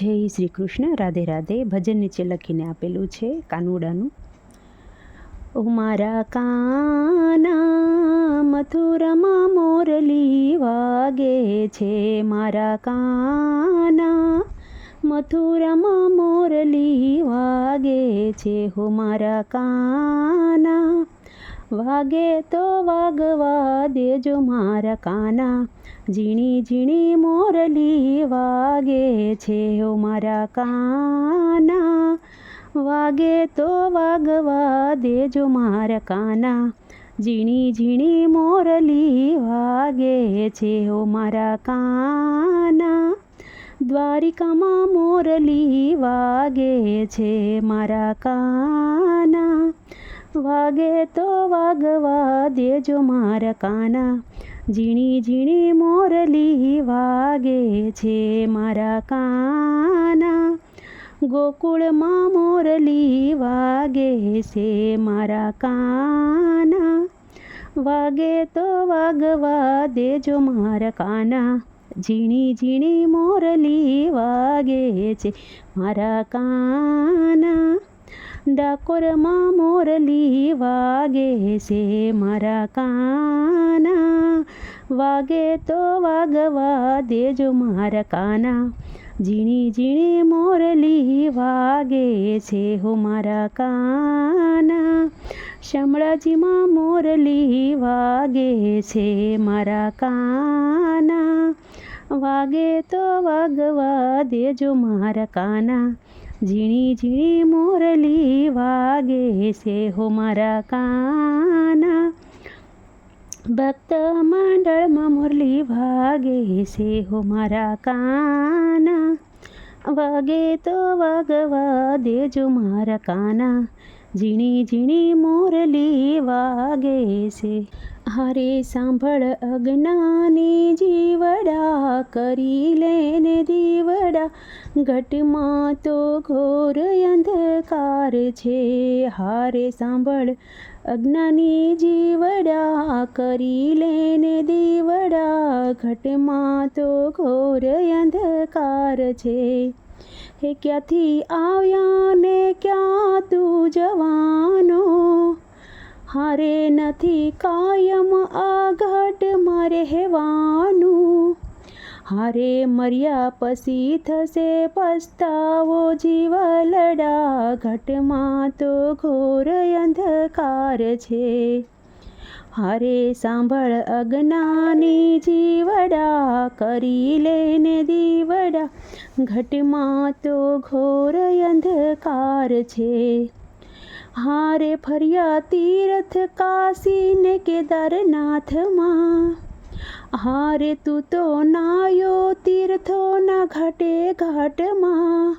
જય શ્રી કૃષ્ણ. રાધે રાધે. ભજન નીચે લખીને આપેલું છે કાનુડાનું. ઓ મારા કાના, મથુરામાં મોરલી વાગે છે મારા કાના. મથુરામાં મોરલી વાગે છે હો મારા કાના. વાગે તો વાગવા દેજો મારા કાના. ઝીણી ઝીણી મોરલી છે હો મારા કાના? વાગે તો વાગવા દેજો મારા કાના. ઝીણી ઝીણી મોરલી વાગે છે હો મારા કાના. દ્વારિકામાં મોરલી વાગે છે મારા કાના. વાગે તો વાગવા દેજો મારા કાના. ઝીણી ઝીણી મોરલી વાગે છે મારા કાના. ગોકુળમાં મોરલી વાગે છે મારા કાના. વાગે તો વાગવા દેજો મારા કાના. ઝીણી ઝીણી મોરલી વાગે છે મારા કાના. ડાકોરમાં મોરલી વાગે છે મારા કાના. વાગે તો વાગવા દેજો મારા કાના ઝીણી ઝીણી મોરલી વાગે છે હો મારા કાના શામળાજીમાં મોરલી વાગે છે મારા કાના વાગે તો વાગવા દેજો મારા કાના ઝીણી ઝીણી મોરલી વાગે છે હો મારા કાના ભક્ત મંડળમાં મુરલી વાગે છે હો મારા કાના. વાગે તો વાગવા દેજો મારા કાના. ઝીણી ઝીણી મોરલી વાગે છે. હારે સાંભળ અજ્ઞાની જીવડા, કરી લેને દીવડા. ઘટમાં તો ઘોર અંધકાર છે. હારે સાંભળ અજ્ઞાની જીવડા, કરી લેને દીવડા. ઘટમાં તો ઘોર અંધકાર છે. હે ક્યાંથી આવ્યા ને ક્યાં તું જવાનો? હારે નથી કાયમ આ મારે રહેવાનું હારે મર્યા પછી થશે પસ્તાવો જીવલડા ઘટમાં તો ઘોર અંધકાર છે. હારે સાંભળ અજ્ઞાની જીવડા, કરી લેને દીવડા. ઘટમાં તો ઘોર અંધકાર છે. હારે ફર્યા તીર્થ કાશીને કેદારનાથમાં. હારે તું તો નાયો તીર્થોના ઘાટે ઘાટમાં.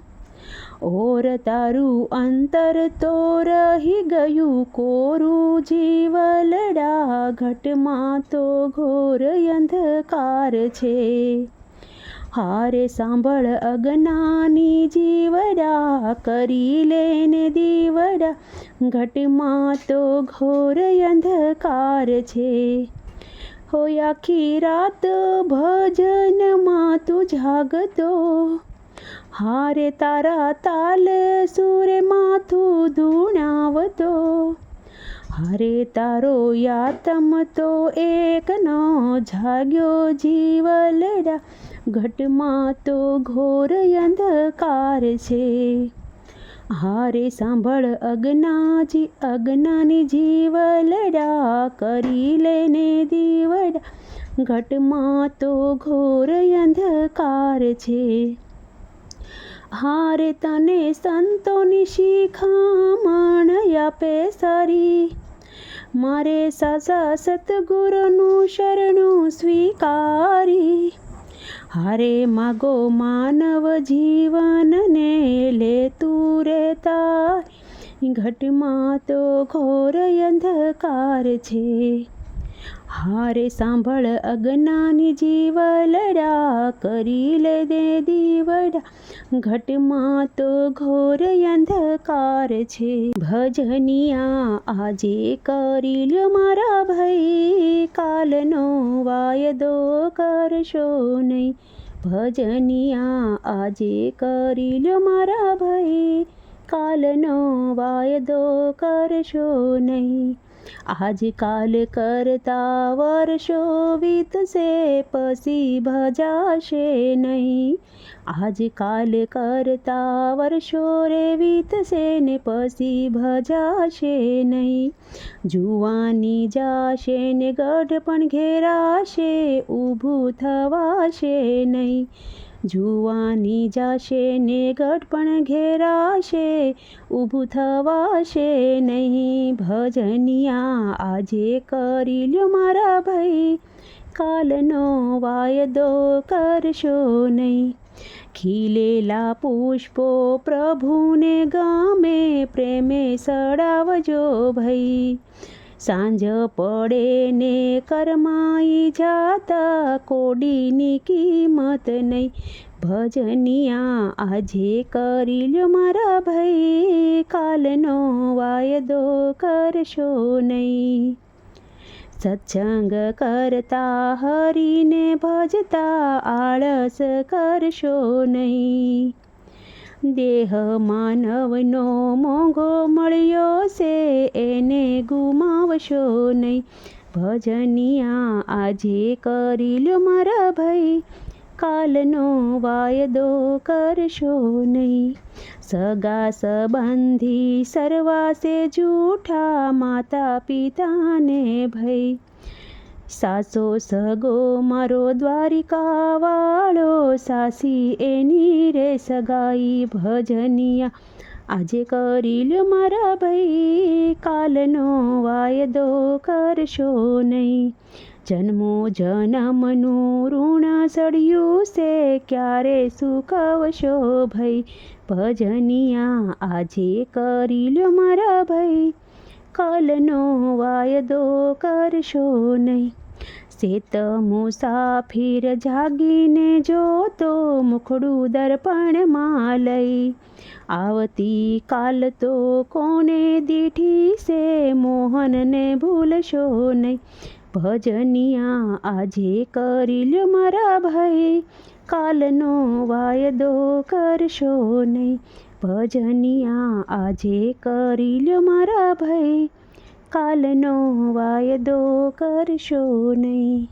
ઓર તારું અંતર તો રહી ગયું કોરું જીવલડા ઘટમાં તો ઘોર અંધકાર છે. હારે સાંભળ અજ્ઞાની જીવડા, કરી લેને દીવડા. ઘટમાં તો ઘોર અંધકાર છે. હોય આખી રાત ભજનમાં તું જાગતો. હારે તારા તાલ સુરે માથું ધૂણાવતો. હારે તારો યાતમ તો એક નો જાગ્યો જીવલડા. ઘટમાં તો ઘોર અંધકાર છે. હારે સાંભળ અજ્ઞાજી અજ્ઞાની જીવલડા કરી લેને દીવડા. ઘટમાં તો ઘોર અંધકાર છે. હારે તને સંતોની શિખામણ આપે સારી. મારે સાસા સતગુરુનું શરણું સ્વીકારી. હારે માગો માનવ જીવનને લે તું રેતા ઘટમાં તો ઘોર અંધકાર છે. હારે સાંભળ, અજ્ઞાની જીવલડા કરી લે દે દીવડા. ઘટમાં તો ઘોર અંધકાર છે. ભજનિયા આજે કરી લ્યો મારા ભાઈ. કાલનો વાયદો કરશો નહીં. ભજનિયા આજે કરી લ્યો મારા ભાઈ. કાલનો વાયદો કરશો નહીં. આજ કાલ કરતા વર્ષો વીતશે પછી ભજાશે નહીં આજ કાલ કરતા વર્ષો રે વીતશે ને પછી ભજાશે નહીં જુવાની જાશે ને ગઢ પણ ઘેરાશે ઊભું થવાશે નહીં જુવાની જાશે ને ગઢ પણ ઘેરાશે, ઊભું થવાશે નહીં ભજનિયા. આજે કરી લ્યો મારા ભાઈ, કાલનો વાયદો કરશો નહીં. ખીલેલા પુષ્પો પ્રભુને ગામે, પ્રેમે સડાવજો ભાઈ. સાંજ પડે ને કરમાઈ જાતા કોડીની કિંમત નહીં. ભજનિયા, આજે કરી લ્યો મારા ભાઈ, કાલનો વાયદો કરશો નહીં. સત્સંગ કરતા હરીને ભજતા આળસ કરશો નહીં. દેહ માનવનો મોંઘો મળ્યો છે, એને ગુમાવશો નહીં. ભજનિયા આજે કરી લ્યો મારા ભાઈ, કાલનો વાયદો કરશો નહીં. સગા સંબંધી સર્વાસે જૂઠા માતા પિતાને ભય સાસો સગો મારો દ્વારિકા વાળો સાસી એની રે સગાઈ ભજનિયા આજે કરી લ્યો મારા ભાઈ કાલનો વાયદો કરશો નહીં જન્મો જનમનું ઋણ સળિયું છે ક્યારે સુકવશો ભાઈ ભજનિયા આજે કરી લ્યો મારા ભાઈ કાલનો વાયદો કરશો નહીં શેત મુસાફિર જાગીને જોતો મુખડું દર્પણમાં લઈ આવતી કાલ તો કોને દીઠી સે મોહનને ભૂલશો નહીં. ભજનિયા આજે કરી લ્યો મારા ભાઈ કાલનો વાયદો કરશો નહીં. ભજનિયા આજે કરી લ્યો મારા ભાઈ કાલનો વાયદો કરશો નહીં.